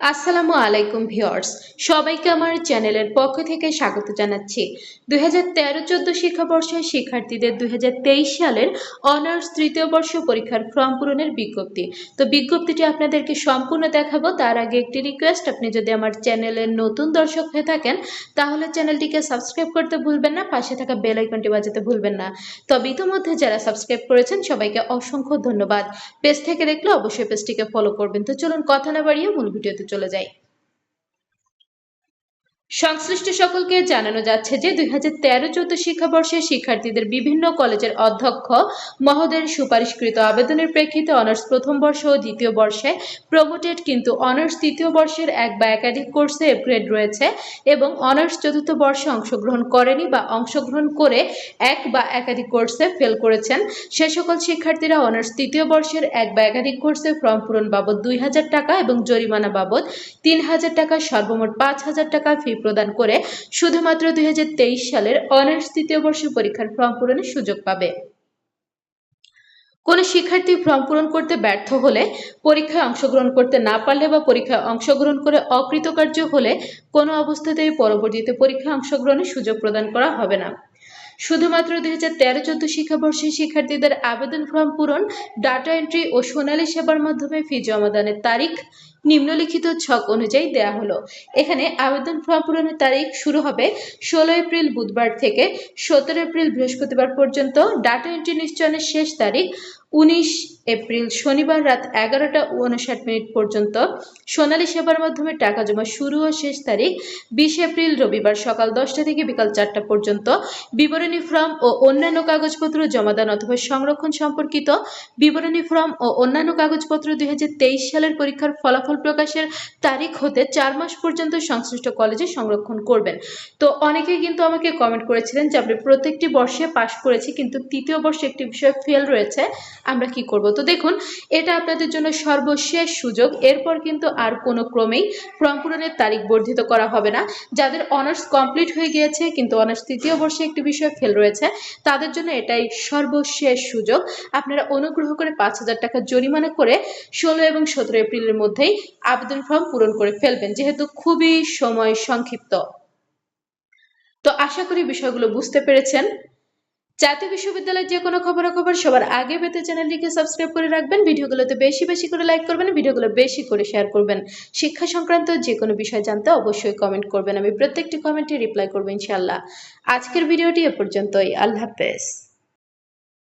আসসালামু আলাইকুম ভিউয়ার্স, সবাইকে আমার চ্যানেলের পক্ষ থেকে স্বাগত জানাচ্ছি। দুই হাজার তেরো চোদ্দ শিক্ষাবর্ষের শিক্ষার্থীদের দুই সালের অনার্স তৃতীয় বর্ষ পরীক্ষার ফর্ম পূরণের বিজ্ঞপ্তি। তো বিজ্ঞপ্তিটি আপনাদেরকে সম্পূর্ণ দেখাবো, তার আগে একটি রিকোয়েস্ট আপনি যদি আমার চ্যানেলের নতুন দর্শক হয়ে থাকেন, তাহলে চ্যানেলটিকে সাবস্ক্রাইব করতে ভুলবেন না, পাশে থাকা বেল আইকনটি বাজাতে ভুলবেন না। তবে ইতিমধ্যে যারা সাবস্ক্রাইব করেছেন, সবাইকে অসংখ্য ধন্যবাদ। পেজ থেকে দেখলে অবশ্যই পেজটিকে ফলো করবেন। তো চলুন কথা না বাড়িয়ে মূল ভিডিওতে চলে যাই সংশ্লিষ্ট সকলকে জানানো যাচ্ছে যে দুই হাজার তেরো চোদ্দ শিক্ষাবর্ষের শিক্ষার্থীদের বিভিন্ন কলেজের অধ্যক্ষ মহোদয়ের সুপারিশকৃত আবেদনের প্রেক্ষিতে অনার্স প্রথম বর্ষ ও দ্বিতীয় বর্ষে প্রমোটেড, কিন্তু অনার্স তৃতীয় বর্ষের এক বা একাধিক কোর্সে গ্রেড রয়েছে এবং অনার্স চতুর্থ বর্ষে অংশগ্রহণ করেনি বা অংশগ্রহণ করে এক বা একাধিক কোর্সে ফেল করেছেন। সে সকল শিক্ষার্থীরা অনার্স তৃতীয় বর্ষের এক বা একাধিক কোর্সে ফর্ম পূরণ বাবদ দুই হাজার টাকা এবং জরিমানা বাবদ তিন হাজার টাকা, সর্বমোট পাঁচ হাজার টাকা ফি প্রদান করে শুধুমাত্র দুই সালের অনার্স তৃতীয় বর্ষ পরীক্ষার ফর্ম পূরণের সুযোগ পাবে। কোনো শিক্ষার্থী ফর্ম পূরণ করতে ব্যর্থ হলে, পরীক্ষায় অংশগ্রহণ করতে না পারলে বা পরীক্ষায় অংশগ্রহণ করে অকৃতকার্য হলে কোনো অবস্থাতেই পরবর্তীতে পরীক্ষায় অংশগ্রহণের সুযোগ প্রদান করা হবে না। শুধুমাত্র দুই হাজার তেরো চোদ্দ শিক্ষাবর্ষে শিক্ষার্থীদের আবেদন ফর্ম পূরণ, ডাটা এন্ট্রি ও সোনালী সেবার মাধ্যমে ফি জমাদানের তারিখ নিম্নলিখিত ছক অনুযায়ী দেয়া হলো। এখানে আবেদন ফর্ম পূরণের তারিখ শুরু হবে ষোলো এপ্রিল বুধবার থেকে সতেরো এপ্রিল বৃহস্পতিবার পর্যন্ত। ডাটা এন্ট্রি নিশ্চয়নের শেষ তারিখ উনিশ এপ্রিল শনিবার রাত এগারোটা উনষাট মিনিট পর্যন্ত। সোনালী সেবার মাধ্যমে টাকা জমা শুরু ও শেষ তারিখ বিশ এপ্রিল রবিবার সকাল দশটা থেকে বিকাল চারটা পর্যন্ত। বিবরণী ফর্ম ও অন্যান্য কাগজপত্র জমাদান অথবা সংরক্ষণ সম্পর্কিত। বিবরণী ফর্ম ও অন্যান্য কাগজপত্র দুই হাজার তেইশ সালের পরীক্ষার ফলাফল প্রকাশের তারিখ হতে চার মাস পর্যন্ত সংশ্লিষ্ট কলেজে সংরক্ষণ করবেন। তো অনেকেই কিন্তু আমাকে কমেন্ট করেছিলেন যে আপনি প্রত্যেকটি বর্ষে পাশ করেছি, কিন্তু তৃতীয় বর্ষে একটি বিষয় ফেল রয়েছে, আমরা কি করব? তো দেখুন, এটা আপনাদের জন্য সর্বশেষ সুযোগ। এরপর কিন্তু আর কোনো ক্রমেই ফর্ম পূরণের তারিখ বর্ধিত করা হবে না। যাদের অনার্স কমপ্লিট হয়ে গিয়েছে, কিন্তু অনার্স তৃতীয় বর্ষে একটি বিষয় ফেল রয়েছে, তাদের জন্য এটাই সর্বশেষ সুযোগ। আপনারা অনুগ্রহ করে পাঁচ হাজার টাকা জরিমানা করে ষোলো এবং সতেরো এপ্রিলের মধ্যেই আবেদন ফর্ম পূরণ করে ফেলবেন, যেহেতু খুবই সময় সংক্ষিপ্ত। তো আশা করি বিষয়গুলো বুঝতে পেরেছেন। জাতীয় বিশ্ববিদ্যালয়ের যে কোনো খবরাখবর সবার আগে পেতে চ্যানেলটিকে সাবস্ক্রাইব করে রাখবেন, ভিডিওগুলোতে বেশি বেশি করে লাইক করবেন, ভিডিওগুলো বেশি করে শেয়ার করবেন। শিক্ষা সংক্রান্ত যে কোনো বিষয় জানতে অবশ্যই কমেন্ট করবেন, আমি প্রত্যেকটি কমেন্টে রিপ্লাই করব ইনশাল্লাহ আজকের ভিডিওটি এ পর্যন্তই, আল্লাহ হাফেজ।